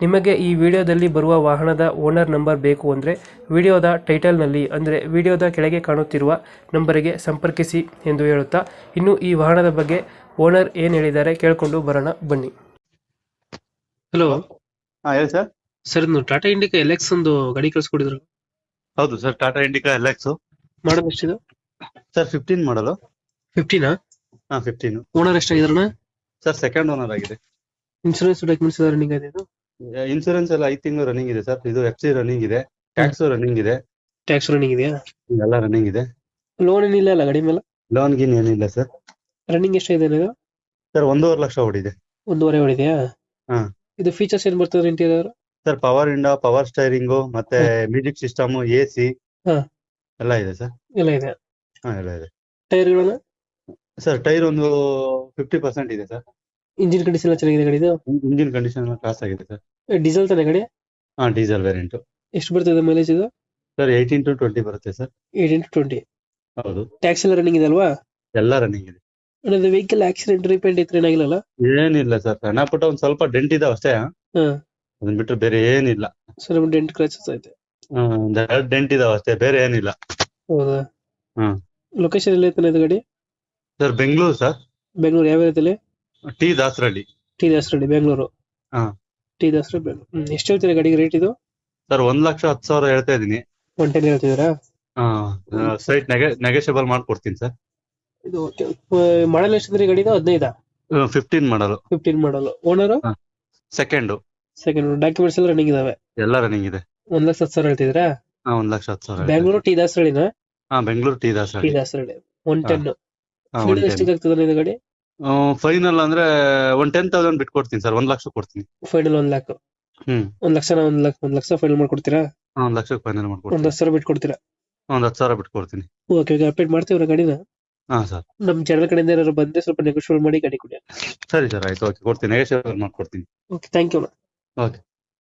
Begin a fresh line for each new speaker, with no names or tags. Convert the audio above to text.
ನಿಮಗೆ ಈ ವಿಡಿಯೋದಲ್ಲಿ ಬರುವ ವಾಹನದ ಓನರ್ ನಂಬರ್ ಬೇಕು ಅಂದರೆ ವಿಡಿಯೋದ ಟೈಟಲ್ನಲ್ಲಿ ಅಂದರೆ ವಿಡಿಯೋದ ಕೆಳಗೆ ಕಾಣುತ್ತಿರುವ ನಂಬರಿಗೆ ಸಂಪರ್ಕಿಸಿ ಎಂದು ಹೇಳುತ್ತಾ ಇನ್ನು ಈ ವಾಹನದ ಬಗ್ಗೆ ಓನರ್ ಏನು ಹೇಳಿದ್ದಾರೆ ಕೇಳಿಕೊಂಡು ಬರೋಣ ಬನ್ನಿ. ಹಲೋ
ಹಾಂ ಹೇಳಿ ಸರ್.
ಸರ್ ಇದು ಟಾಟಾ ಇಂಡಿಕಾ ಎಲೆಕ್ಸ್ ಒಂದು ಗಾಡಿ ಕಳಿಸ್ಕೊಡಿದ್ರು
ಹೌದು ಸರ್ ಟಾಟಾ ಇಂಡಿಕಾ ಎಲೆಕ್ಸು
ಮಾಡೋದು ಎಷ್ಟಿದೆ?
ಸರ್ ಫಿಫ್ಟೀನ್ ಮಾಡಲು
ಫಿಫ್ಟೀನಾ
ಹಾಂ ಫಿಫ್ಟೀನ್
ಓನರ್ ಎಷ್ಟಾಗಿದ್ರಣ್ಣ
ಸರ್ ಸೆಕೆಂಡ್ ಓನರ್ ಆಗಿದೆ.
ಇನ್ಶೂರೆನ್ಸ್ ಡಾಕ್ಯುಮೆಂಟ್ಸ್ ರನ್ನಿಂಗ್ ಇದೆ ಇದು?
ಇನ್ಸೂರೆನ್ಸ್ ಎಲ್ಲ ಐದು ತಿಂಗಳು ರನ್ನಿಂಗ್ ಇದೆ ಸರ್ ಇದು ಎಫ್ ಸಿ ರನ್ನಿಂಗ್ ಇದೆ. ಟ್ಯಾಕ್ಸ್ ರನ್ನಿಂಗ್ ಇದೆ.
ಟ್ಯಾಕ್ಸ್ ರನ್ನಿಂಗ್ ಇದೆಯಾ?
ಎಲ್ಲ ರನ್ನಿಂಗ್ ಇದೆ.
ಲೋನ್ ಏನಿಲ್ಲ ಅಲ್ಲ ಕಡಿಮೆ ಮೇಲೆ?
ಲೋನ್ ಗಿನ್ ಏನಿಲ್ಲ ಸರ್
ರನ್ನಿಂಗ್ ಎಷ್ಟಿದೆ ಇದು
ಸರ್ ಒಂದೂವರೆ ಲಕ್ಷ ಓಡಿದೆ.
ಒಂದೂವರೆ ಓಡಿದೆಯಾ?
ಹಾ.
ಇದು ಫೀಚರ್ಸ್ ಏನ್ ಬರ್ತದೆ ಇಂಟೀರಿಯರ್
ಸರ್ ಪವರ್ ಇಂಡಾ ಪವರ್ ಸ್ಟೈರಿಂಗು ಮತ್ತೆ ಮ್ಯೂಸಿಕ್ ಸಿಸ್ಟಮ್ ಎ ಸಿ
ಹಾ.
ಎಲ್ಲ ಇದೆ ಸರ್
ಎಲ್ಲ ಇದೆ.
ಹಾ ಎಲ್ಲ ಇದೆ.
ಟೈರ್ಗಳನ್ನ
ಸರ್ ಟೈರ್ ಒಂದು ಫಿಫ್ಟಿ ಪರ್ಸೆಂಟ್ ಇದೆ ಸರ್
ಇಂಜಿನ್ ಕಂಡೀಷನ್ ಎಲ್ಲ ಚೆನ್ನಾಗಿದೆ ಗಾಡಿದು
ಇಂಜಿನ್ ಕಂಡೀಷನ್ ಕ್ಲಾಸ್ ಆಗಿದೆ ಸರ್.
ಡೀಸೆಲ್ ತಾನೆ ಗಾಡಿ?
ಹಾ ಡೀಸೆಲ್ ವೇರಿಯಂಟ್
ಎಷ್ಟು ಬರ್ತದೆ ಮೈಲೇಜ್ ಇದು?
ಸರ್ ಏಯ್ಟೀನ್ ಟು ಟ್ವೆಂಟಿ ಬರುತ್ತೆ ಸರ್.
ಏಯ್ಟೀನ್ ಟು ಟ್ವೆಂಟಿ
ಹೌದು.
ಟ್ಯಾಕ್ಸ್ ಎಲ್ಲ ರನ್ನಿಂಗ್ ಇದೆ ಅಲ್ವಾ?
ಎಲ್ಲ ರನ್ನಿಂಗ್ ಇದೆ.
ಅಂದ್ರೆ ವೆಹಿಕಲ್ ಆಕ್ಸಿಡೆಂಟ್ ರಿಪೇಂಟ್ ಇತ್ತು ಏನಾಗಿಲ್ಲ
ಏನಿಲ್ಲ ಸರ್. ಸಣ್ಣ ಪುಟ್ಟ ಒಂದು ಸ್ವಲ್ಪ ಡೆಂಟ್ ಇದಾವ ಅಷ್ಟೇ.
ಹ್ಮ್
ಅದನ್ನ ಬಿಟ್ಟು ಬೇರೆ ಏನಿಲ್ಲ.
ಸರ್ ಡೆಂಟ್ ಕ್ರಾಚಸ್ ಐತೆ.
ಒಂದ್ ಡೆಂಟ್ ಇದಾವ ಅಷ್ಟೇ. ಬೇರೆ ಏನಿಲ್ಲ.
ಹೌದಾ?
ಹ್ಮ್.
ಲೊಕೇಶನ್ ಎಲ್ಲ ಐತಾನೆ ಗಾಡಿ?
Sir Bengaluru sir.
ಬೆಂಗಳೂರು. ಯಾವ ಏರಿಯಾದಲ್ಲಿ
ಟಿ ದಾಸರಳ್ಳಿ.
ಟಿ ದಾಸರಳ್ಳಿ ಬೆಂಗಳೂರು.
ಹಾ.
ಟಿ ದಾಸರಳ್ಳಿ ಬೆಂಗಳೂರು. ಹ್ಮ್ ಎಷ್ಟು ಹೇಳ್ತೀರಾ ಗಾಡಿಗೆ ರೇಟ್ ಇದು?
ಸರ್ ಒಂದ್ ಲಕ್ಷ ಹತ್ತು ಸಾವಿರ ಹೇಳ್ತಾ ಇದೀನಿ
ಒನ್ ಟೆನ್ ಹೇಳ್ತಿದ್ದೀರಾ?
ಸೈಟ್ ನೆಗೆಷಿಯಬಲ್ ಮಾಡ್ಕೊಡ್ತೀನಿ ಸರ್.
ಇದು ಮಾಡಲ್ ಗಾಡಿ ಗಾಡಿದು? ಹದಿನೈದ?
ಫಿಫ್ಟೀನ್ ಮಾಡಲು.
ಫಿಫ್ಟೀನ್ ಮಾಡಲು. ಓನರ್
ಸೆಕೆಂಡ್
ಸೆಕೆಂಡ್ ಡಾಕ್ಯುಮೆಂಟ್ಸ್ ಎಲ್ಲ ರನ್ನಿಂಗ್ ಇದಾವೆ.
ಎಲ್ಲ ರನ್ನಿಂಗ್ ಇದೆ.
ಒಂದ್ ಲಕ್ಷ ಹತ್ತು ಸಾವಿರ ಹೇಳ್ತಿದ್ರಾ
ಹಾ ಒಂದ್ ಲಕ್ಷ ಹತ್ತು ಸಾವಿರ
ಬೆಂಗಳೂರು ಟಿ ದಾಸರಳ್ಳಿನ?
ಹಾ Bengaluru T
T
Dasarahalli.
Dasarahalli one ten ಎಷ್ಟು ಆಗ್ತದೆ ಇದು ಗಾಡಿ?
ಫೈನಲ್ ಅಂದ್ರೆ ಒನ್ ಟೆನ್ ತೌಸಂಡ್ ಬಿಟ್ಕೊಡ್ತೀನಿ ಸರ್ ಒಂದ್ ಲಕ್ಷ ಕೊಡ್ತೀನಿ.
ಫೈನಲ್ ಒಂದ್ ಲ್ಯಾಕ್
ಹ್ಮ್.
ಒಂದ್ ಲಕ್ಷ ಒಂದ್ ಲಕ್ಷ ಒಂದ್ ಲಕ್ಷ ಫೈನಲ್ ಮಾಡ್ಕೊಡ್ತೀರಾ?
ಒಂದ್ ಲಕ್ಷ ಫೈನಲ್
ಒಂದ್
ಮಾಡ್ಕೊಡ್ತೀನಿ
ಹತ್ತು ಸಾವಿರ ಬಿಟ್ಕೊಡ್ತೀರಾ
ಒಂದ್ ಹತ್ತು ಸಾವಿರ ಬಿಟ್ಕೊಡ್ತೀನಿ
ಓಕೆ ಓಕೆ ಅಪ್ಡೇಟ್ ಮಾಡ್ತೀವಿ ಗಾಡಿನ?
ಹಾ ಸರ್
ನಮ್ ಚಾನಲ್ ಕಡೆಯಿಂದ ಏನಾದ್ರು ಬಂದ್ರೆ ಸ್ವಲ್ಪ ನೆಗೋಶಿಯೇಟ್ ಮಾಡಿ ಗಾಡಿ ಕೊಡಿ.
ಸರಿ ಸರ್ ಆಯ್ತು. ಓಕೆ ಕೊಡ್ತೀನಿ. ನೆಗೆಷಿಯಬಲ್ ಮಾಡ್ಕೊಡ್ತೀನಿ.
Okay thank you
okay